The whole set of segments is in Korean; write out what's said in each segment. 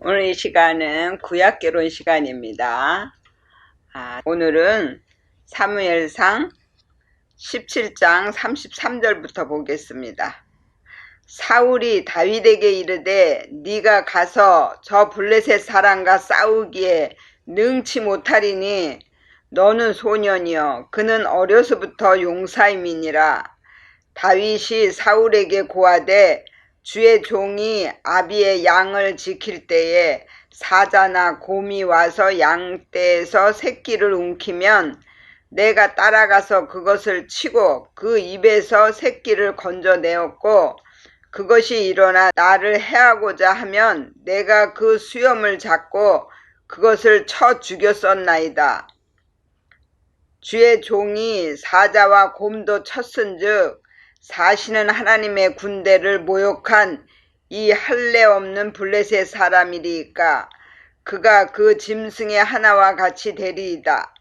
오늘 이 시간은 구약개론 시간입니다. 아, 오늘은 사무엘상 17장 33절부터 보겠습니다. 사울이 다윗에게 이르되 네가 가서 저 블레셋 사람과 싸우기에 능치 못하리니 너는 소년이여 그는 어려서부터 용사임이니라 다윗이 사울에게 고하되 주의 종이 아비의 양을 지킬 때에 사자나 곰이 와서 양떼에서 새끼를 움키면 내가 따라가서 그것을 치고 그 입에서 새끼를 건져내었고 그것이 일어나 나를 해하고자 하면 내가 그 수염을 잡고 그것을 쳐 죽였었나이다. 주의 종이 사자와 곰도 쳤은즉 사시는 하나님의 군대를 모욕한 이 할례 없는 블레셋 사람이리까 그가 그 짐승의 하나와 같이 되리이다.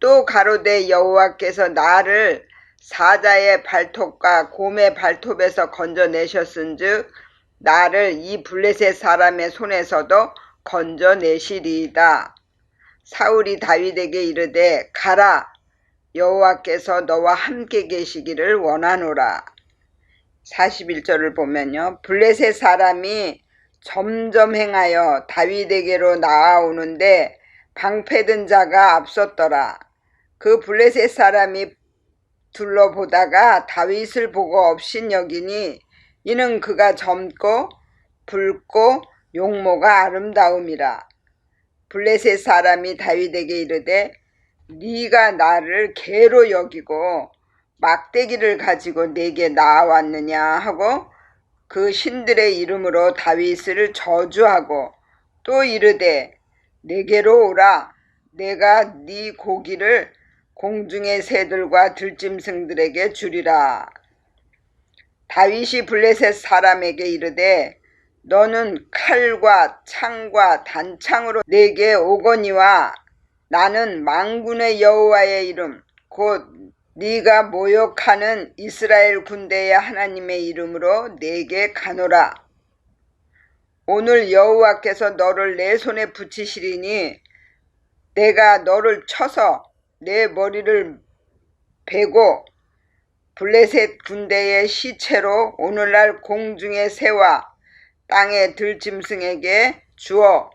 또 가로되 여호와께서 나를 사자의 발톱과 곰의 발톱에서 건져내셨은즉 나를 이 블레셋 사람의 손에서도 건져내시리이다. 사울이 다윗에게 이르되 가라 여호와께서 너와 함께 계시기를 원하노라. 41절을 보면요. 블레셋 사람이 점점 행하여 다윗에게로 나아오는데 방패든 자가 앞섰더라. 그 블레셋 사람이 둘러보다가 다윗을 보고 없인 여기니 이는 그가 젊고 붉고 용모가 아름다움이라. 블레셋 사람이 다윗에게 이르되 네가 나를 개로 여기고 막대기를 가지고 내게 나왔느냐 하고 그 신들의 이름으로 다윗을 저주하고 또 이르되 내게로 오라. 내가 네 고기를 공중의 새들과 들짐승들에게 주리라. 다윗이 블레셋 사람에게 이르되 너는 칼과 창과 단창으로 내게 오거니와 나는 망군의 여호와의 이름 곧 네가 모욕하는 이스라엘 군대의 하나님의 이름으로 내게 가노라. 오늘 여호와께서 너를 내 손에 붙이시리니 내가 너를 쳐서 내 머리를 베고 블레셋 군대의 시체로 오늘날 공중의 새와 땅의 들짐승에게 주어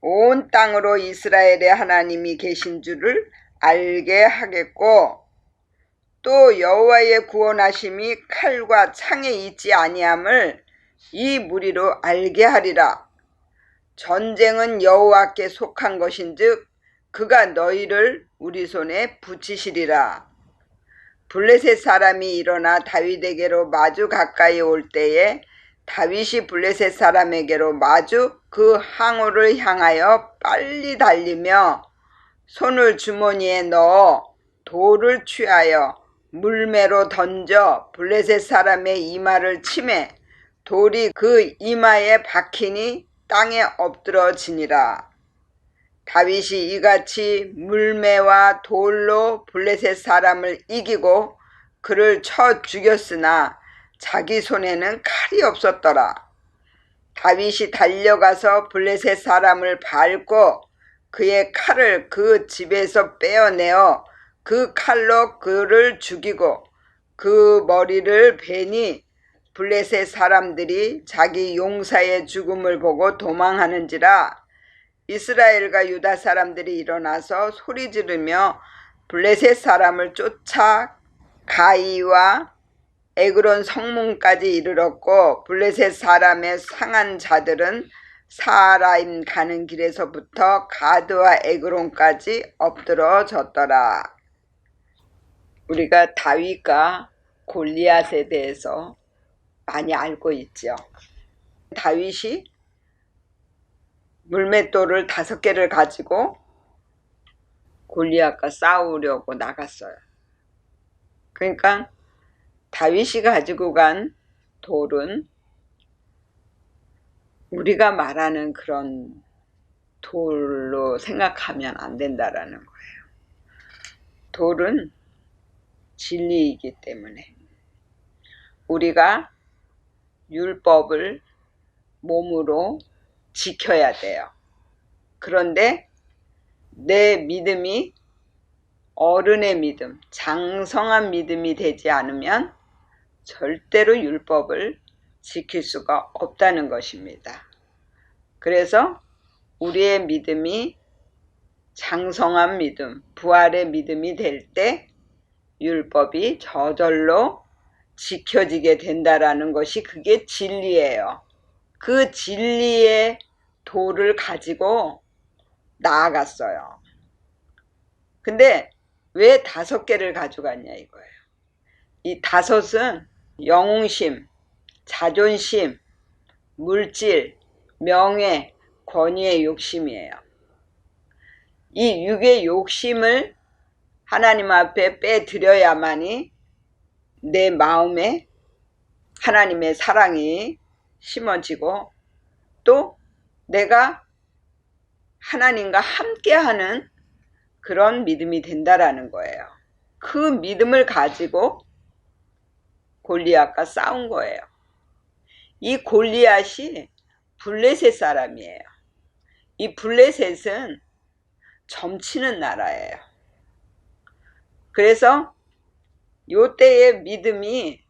온 땅으로 이스라엘의 하나님이 계신 줄을 알게 하겠고 또 여호와의 구원하심이 칼과 창에 있지 아니함을 이 무리로 알게 하리라. 전쟁은 여호와께 속한 것인즉 그가 너희를 우리 손에 붙이시리라. 블레셋 사람이 일어나 다윗에게로 마주 가까이 올 때에 다윗이 블레셋 사람에게로 마주 그 항우를 향하여 빨리 달리며 손을 주머니에 넣어 돌을 취하여 물매로 던져 블레셋 사람의 이마를 치매 돌이 그 이마에 박히니 땅에 엎드러지니라. 다윗이 이같이 물매와 돌로 블레셋 사람을 이기고 그를 쳐 죽였으나 자기 손에는 칼이 없었더라. 다윗이 달려가서 블레셋 사람을 밟고 그의 칼을 그 집에서 빼어내어 그 칼로 그를 죽이고 그 머리를 베니 블레셋 사람들이 자기 용사의 죽음을 보고 도망하는지라 이스라엘과 유다 사람들이 일어나서 소리 지르며 블레셋 사람을 쫓아 가이와 에그론 성문까지 이르렀고 블레셋 사람의 상한 자들은 사라임 가는 길에서부터 가드와 에그론까지 엎드러졌더라. 우리가 다윗과 골리앗에 대해서 많이 알고 있죠. 다윗이 물맷돌을 다섯 개를 가지고 골리앗과 싸우려고 나갔어요. 그러니까 다윗이 가지고 간 돌은 우리가 말하는 그런 돌로 생각하면 안 된다라는 거예요. 돌은 진리이기 때문에 우리가 율법을 몸으로 지켜야 돼요. 그런데 내 믿음이 어른의 믿음, 장성한 믿음이 되지 않으면 절대로 율법을 지킬 수가 없다는 것입니다. 그래서 우리의 믿음이 장성한 믿음, 부활의 믿음이 될 때 율법이 저절로 지켜지게 된다라는 것이 그게 진리예요. 그 진리의 도를 가지고 나아갔어요. 근데 왜 다섯 개를 가져갔냐 이거예요. 이 다섯은 영웅심, 자존심, 물질, 명예, 권위의 욕심이에요. 이 육의 욕심을 하나님 앞에 빼드려야만이 내 마음에 하나님의 사랑이 심어지고 또 내가 하나님과 함께하는 그런 믿음이 된다라는 거예요. 그 믿음을 가지고 골리앗과 싸운 거예요. 이 골리앗이 블레셋 사람이에요. 이 블레셋은 점치는 나라예요. 그래서 요 때의 믿음이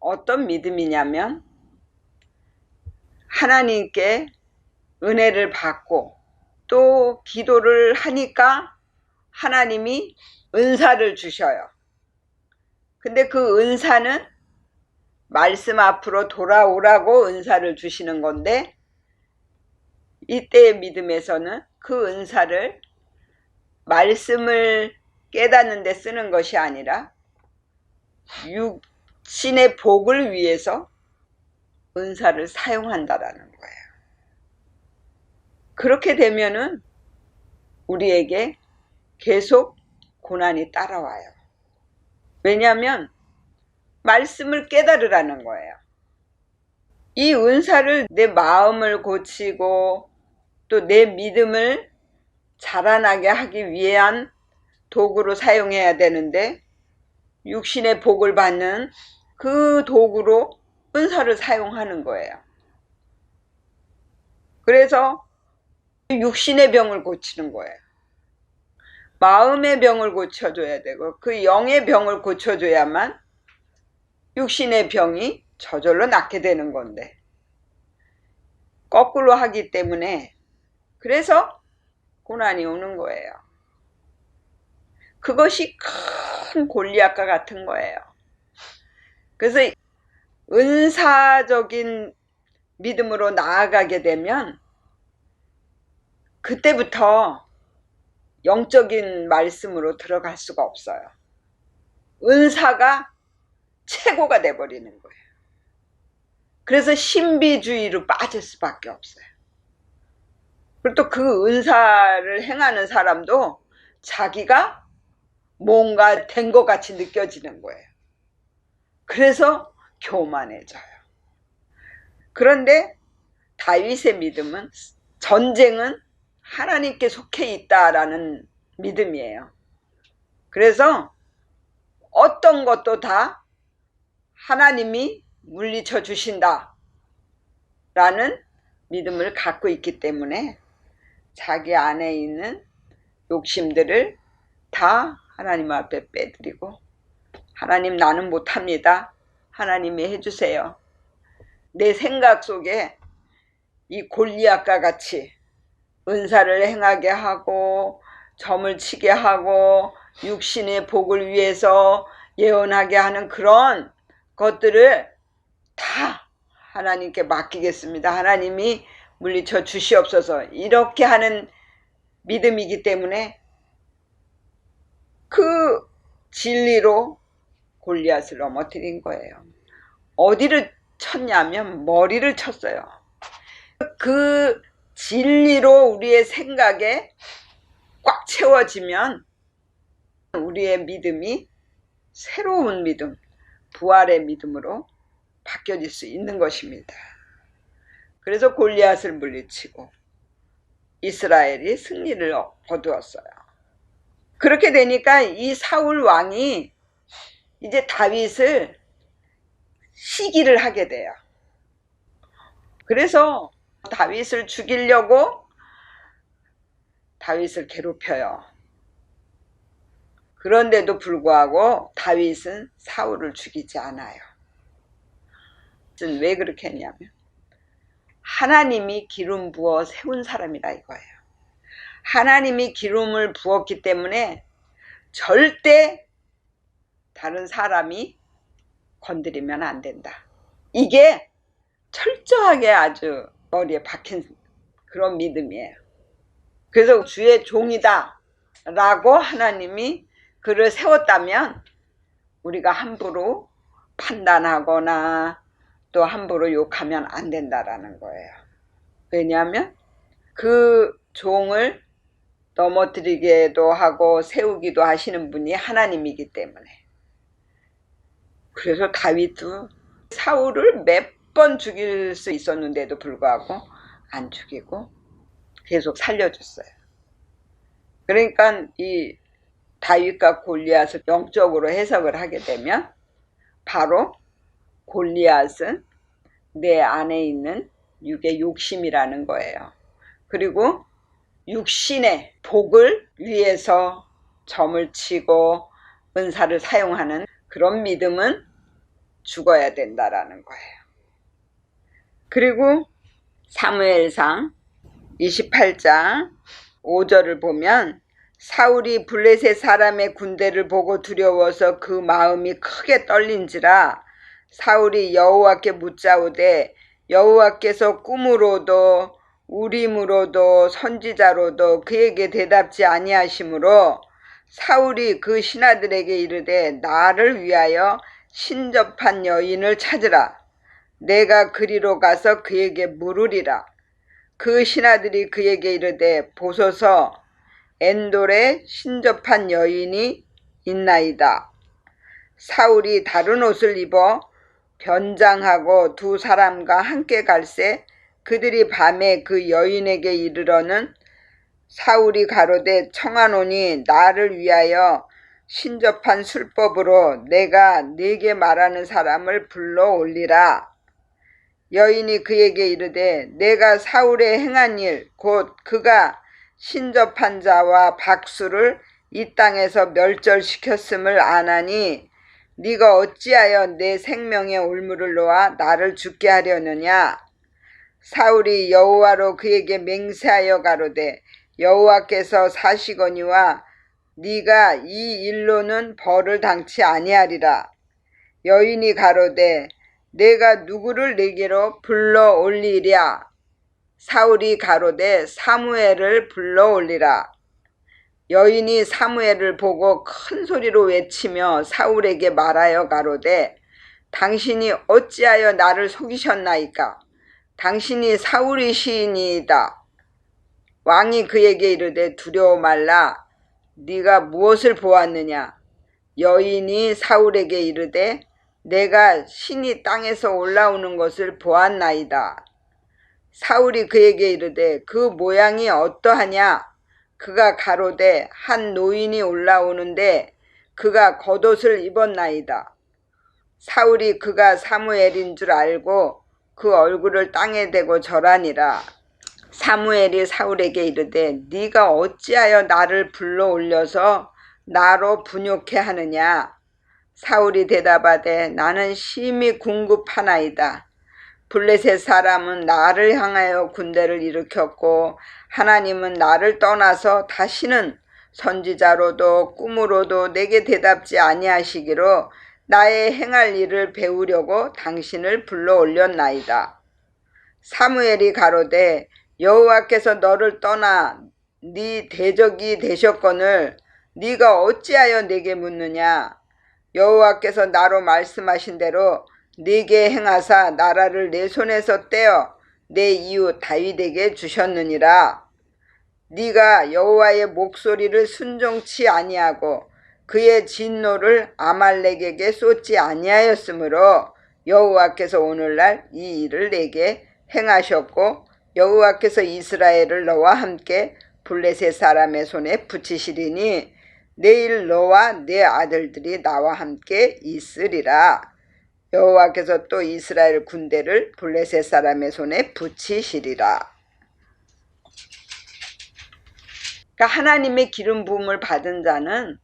어떤 믿음이냐면 하나님께 은혜를 받고 또 기도를 하니까 하나님이 은사를 주셔요. 근데 그 은사는 말씀 앞으로 돌아오라고 은사를 주시는 건데 이때의 믿음에서는 그 은사를 말씀을 깨닫는 데 쓰는 것이 아니라 육신의 복을 위해서 은사를 사용한다라는 거예요. 그렇게 되면은 우리에게 계속 고난이 따라와요. 왜냐하면 말씀을 깨달으라는 거예요. 이 은사를 내 마음을 고치고 또 내 믿음을 자라나게 하기 위한 도구로 사용해야 되는데 육신의 복을 받는 그 도구로 은사를 사용하는 거예요. 그래서 육신의 병을 고치는 거예요. 마음의 병을 고쳐줘야 되고 그 영의 병을 고쳐줘야만 육신의 병이 저절로 낫게 되는 건데 거꾸로 하기 때문에 그래서 고난이 오는 거예요. 그것이 큰 골리앗과 같은 거예요. 그래서 은사적인 믿음으로 나아가게 되면 그때부터 영적인 말씀으로 들어갈 수가 없어요. 은사가 최고가 돼버리는 거예요. 그래서 신비주의로 빠질 수밖에 없어요. 그리고 또 그 은사를 행하는 사람도 자기가 뭔가 된 것 같이 느껴지는 거예요. 그래서 교만해져요. 그런데 다윗의 믿음은 전쟁은 하나님께 속해 있다라는 믿음이에요. 그래서 어떤 것도 다 하나님이 물리쳐 주신다. 라는 믿음을 갖고 있기 때문에 자기 안에 있는 욕심들을 다 하나님 앞에 빼드리고 하나님 나는 못합니다. 하나님이 해주세요. 내 생각 속에 이 골리앗과 같이 은사를 행하게 하고 점을 치게 하고 육신의 복을 위해서 예언하게 하는 그런 것들을 다 하나님께 맡기겠습니다. 하나님이 물리쳐 주시옵소서. 이렇게 하는 믿음이기 때문에 그 진리로 골리앗을 넘어뜨린 거예요. 어디를 쳤냐면 머리를 쳤어요. 그 진리로 우리의 생각에 꽉 채워지면 우리의 믿음이 새로운 믿음, 부활의 믿음으로 바뀌어질 수 있는 것입니다. 그래서 골리앗을 물리치고 이스라엘이 승리를 거두었어요. 그렇게 되니까 이 사울 왕이 이제 다윗을 시기를 하게 돼요. 그래서 다윗을 죽이려고 다윗을 괴롭혀요. 그런데도 불구하고 다윗은 사울을 죽이지 않아요. 왜 그렇게 했냐면 하나님이 기름 부어 세운 사람이라 이거예요. 하나님이 기름을 부었기 때문에 절대 다른 사람이 건드리면 안 된다. 이게 철저하게 아주 머리에 박힌 그런 믿음이에요. 그래서 주의 종이다 라고 하나님이 그를 세웠다면 우리가 함부로 판단하거나 또 함부로 욕하면 안 된다라는 거예요. 왜냐하면 그 종을 넘어뜨리게도 하고 세우기도 하시는 분이 하나님이기 때문에. 그래서 다윗도 사울을 몇 번 죽일 수 있었는데도 불구하고 안 죽이고 계속 살려줬어요. 그러니까 이 다윗과 골리앗을 영적으로 해석을 하게 되면 바로 골리앗은 내 안에 있는 육의 욕심이라는 거예요. 그리고 육신의 복을 위해서 점을 치고 은사를 사용하는 그런 믿음은 죽어야 된다라는 거예요. 그리고 사무엘상 28장 5절을 보면 사울이 블레셋 사람의 군대를 보고 두려워서 그 마음이 크게 떨린지라 사울이 여호와께 묻자오되 여호와께서 꿈으로도 우림으로도 선지자로도 그에게 대답지 아니하시므로 사울이 그 신하들에게 이르되 나를 위하여 신접한 여인을 찾으라 내가 그리로 가서 그에게 물으리라. 그 신하들이 그에게 이르되 보소서 엔돌에 신접한 여인이 있나이다. 사울이 다른 옷을 입어 변장하고 두 사람과 함께 갈새 그들이 밤에 그 여인에게 이르러는 사울이 가로되 청하노니 나를 위하여 신접한 술법으로 내가 네게 말하는 사람을 불러 올리라. 여인이 그에게 이르되 내가 사울의 행한 일 곧 그가 신접한 자와 박수를 이 땅에서 멸절시켰음을 아나니 네가 어찌하여 내 생명의 올무를 놓아 나를 죽게 하려느냐? 사울이 여호와로 그에게 맹세하여 가로되 여호와께서 사시거니와 네가 이 일로는 벌을 당치 아니하리라. 여인이 가로되 내가 누구를 내게로 불러 올리랴 사울이 가로되 사무엘을 불러 올리라. 여인이 사무엘을 보고 큰 소리로 외치며 사울에게 말하여 가로되 당신이 어찌하여 나를 속이셨나이까? 당신이 사울의 시인이다. 왕이 그에게 이르되 두려워 말라. 네가 무엇을 보았느냐? 여인이 사울에게 이르되 내가 신이 땅에서 올라오는 것을 보았나이다. 사울이 그에게 이르되 그 모양이 어떠하냐? 그가 가로되 한 노인이 올라오는데 그가 겉옷을 입었나이다. 사울이 그가 사무엘인 줄 알고 그 얼굴을 땅에 대고 절하니라. 사무엘이 사울에게 이르되 네가 어찌하여 나를 불러 올려서 나로 분욕해 하느냐? 사울이 대답하되 나는 심히 궁급하나이다. 블레셋 사람은 나를 향하여 군대를 일으켰고 하나님은 나를 떠나서 다시는 선지자로도 꿈으로도 내게 대답지 아니하시기로 나의 행할 일을 배우려고 당신을 불러 올렸나이다. 사무엘이 가로되 여호와께서 너를 떠나 네 대적이 되셨거늘 네가 어찌하여 내게 묻느냐 여호와께서 나로 말씀하신 대로 네게 행하사 나라를 내 손에서 떼어 내 이웃 다윗에게 주셨느니라. 네가 여호와의 목소리를 순종치 아니하고 그의 진노를 아말렉에게 쏟지 아니하였으므로 여호와께서 오늘날 이 일을 내게 행하셨고 여호와께서 이스라엘을 너와 함께 블레셋 사람의 손에 붙이시리니 내일 너와 내 아들들이 나와 함께 있으리라. 여호와께서 또 이스라엘 군대를 블레셋 사람의 손에 붙이시리라. 그러니까 하나님의 기름 부음을 받은 자는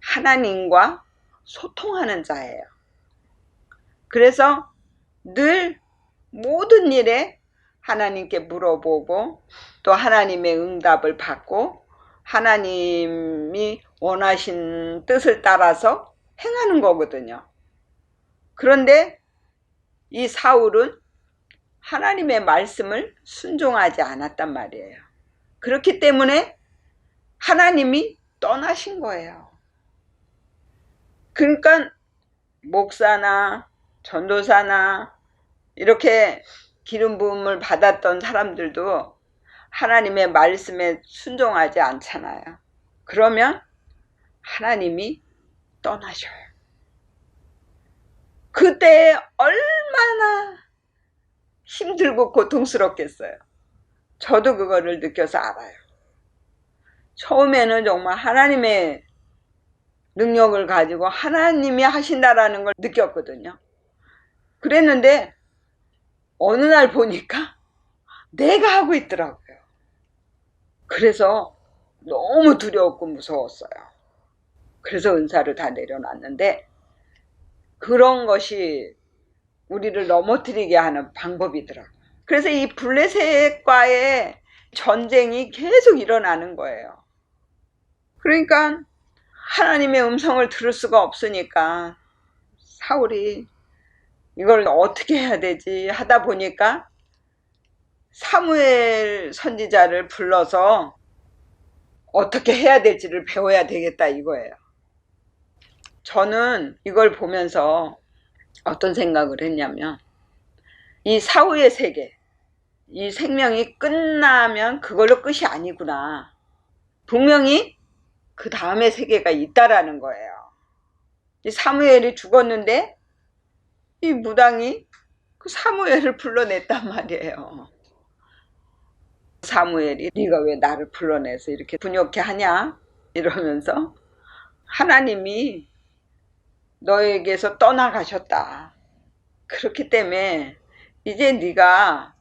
하나님과 소통하는 자예요. 그래서 늘 모든 일에 하나님께 물어보고 또 하나님의 응답을 받고 하나님이 원하신 뜻을 따라서 행하는 거거든요. 그런데 이 사울은 하나님의 말씀을 순종하지 않았단 말이에요. 그렇기 때문에 하나님이 떠나신 거예요. 그러니까 목사나 전도사나 이렇게 기름 부음을 받았던 사람들도 하나님의 말씀에 순종하지 않잖아요. 그러면 하나님이 떠나셔요. 그때 얼마나 힘들고 고통스럽겠어요. 저도 그거를 느껴서 알아요. 처음에는 정말 하나님의 능력을 가지고 하나님이 하신다라는 걸 느꼈거든요. 그랬는데 어느 날 보니까 내가 하고 있더라고요. 그래서 너무 두려웠고 무서웠어요. 그래서 은사를 다 내려놨는데 그런 것이 우리를 넘어뜨리게 하는 방법이더라고요. 그래서 이 블레셋과의 전쟁이 계속 일어나는 거예요. 그러니까 하나님의 음성을 들을 수가 없으니까 사울이 이걸 어떻게 해야 되지 하다 보니까 사무엘 선지자를 불러서 어떻게 해야 될지를 배워야 되겠다 이거예요. 저는 이걸 보면서 어떤 생각을 했냐면 이 사후의 세계, 이 생명이 끝나면 그걸로 끝이 아니구나. 분명히 그 다음의 세계가 있다라는 거예요. 이 사무엘이 죽었는데 이 무당이 그 사무엘을 불러냈단 말이에요. 사무엘이 네가 왜 나를 불러내서 이렇게 분욕해 하냐 이러면서 하나님이 너에게서 떠나가셨다. 그렇기 때문에 이제 네가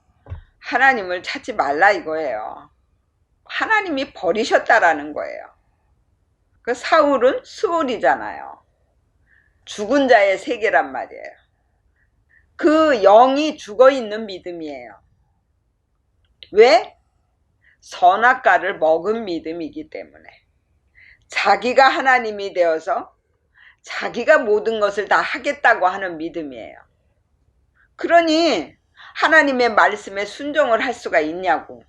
하나님을 찾지 말라 이거예요. 하나님이 버리셨다라는 거예요. 그 사울은 수울이잖아요. 죽은 자의 세계란 말이에요. 그 영이 죽어 있는 믿음이에요. 왜? 선악과를 먹은 믿음이기 때문에. 자기가 하나님이 되어서 자기가 모든 것을 다 하겠다고 하는 믿음이에요. 그러니 하나님의 말씀에 순종을 할 수가 있냐고.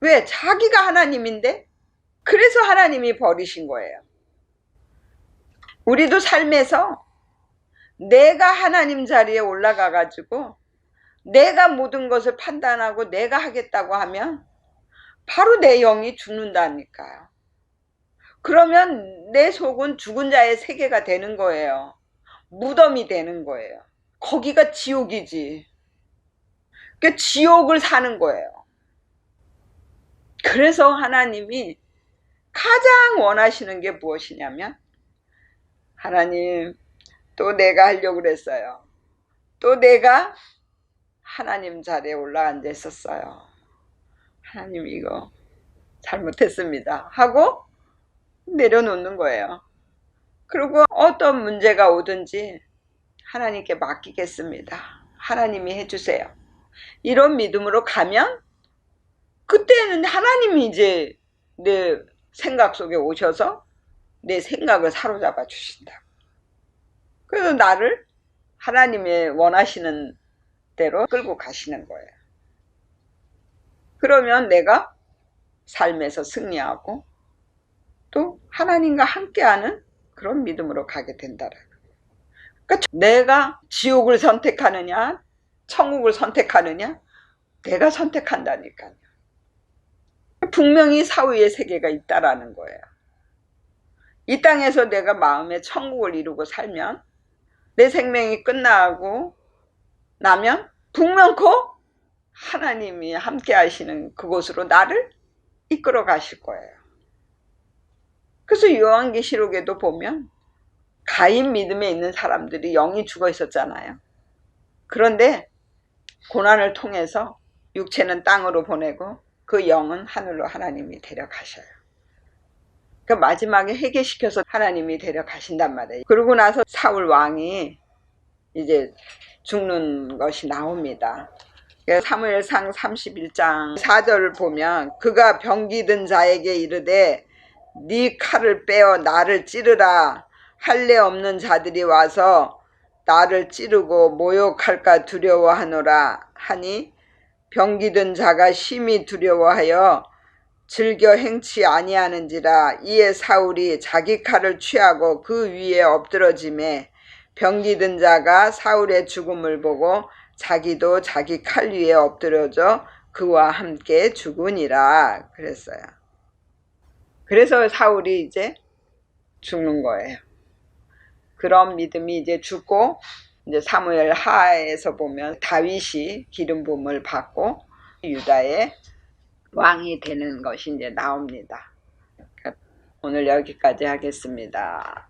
왜? 자기가 하나님인데? 그래서 하나님이 버리신 거예요. 우리도 삶에서 내가 하나님 자리에 올라가 가지고 내가 모든 것을 판단하고 내가 하겠다고 하면 바로 내 영이 죽는다니까요. 그러면 내 속은 죽은 자의 세계가 되는 거예요. 무덤이 되는 거예요. 거기가 지옥이지. 그 지옥을 사는 거예요. 그래서 하나님이 가장 원하시는 게 무엇이냐면 하나님 또 내가 하려고 그랬어요. 또 내가 하나님 자리에 올라앉아 있었어요. 하나님 이거 잘못했습니다. 하고 내려놓는 거예요. 그리고 어떤 문제가 오든지 하나님께 맡기겠습니다. 하나님이 해주세요. 이런 믿음으로 가면 그때는 하나님이 이제 내 생각 속에 오셔서 내 생각을 사로잡아 주신다. 그래서 나를 하나님의 원하시는 대로 끌고 가시는 거예요. 그러면 내가 삶에서 승리하고 또 하나님과 함께하는 그런 믿음으로 가게 된다라. 그러니까 내가 지옥을 선택하느냐, 천국을 선택하느냐, 내가 선택한다니까요. 분명히 사후의 세계가 있다라는 거예요. 이 땅에서 내가 마음에 천국을 이루고 살면 내 생명이 끝나고 나면 분명코 하나님이 함께 하시는 그곳으로 나를 이끌어 가실 거예요. 그래서 요한계시록에도 보면 가인 믿음에 있는 사람들이 영이 죽어 있었잖아요. 그런데 고난을 통해서 육체는 땅으로 보내고 그 영은 하늘로 하나님이 데려가셔요. 그 마지막에 회개시켜서 하나님이 데려가신단 말이에요. 그러고 나서 사울 왕이 이제 죽는 것이 나옵니다. 사무엘상 31장 4절을 보면 그가 병기든 자에게 이르되 네 칼을 빼어 나를 찌르라 할례 없는 자들이 와서 나를 찌르고 모욕할까 두려워하노라 하니 병기든 자가 심히 두려워하여 즐겨 행치 아니하는지라 이에 사울이 자기 칼을 취하고 그 위에 엎드러짐에 병기든 자가 사울의 죽음을 보고 자기도 자기 칼 위에 엎드려져 그와 함께 죽으니라 그랬어요. 그래서 사울이 이제 죽는 거예요. 그런 믿음이 이제 죽고 이제 사무엘 하에서 보면 다윗이 기름 부음을 받고 유다의 왕이 되는 것이 이제 나옵니다. 오늘 여기까지 하겠습니다.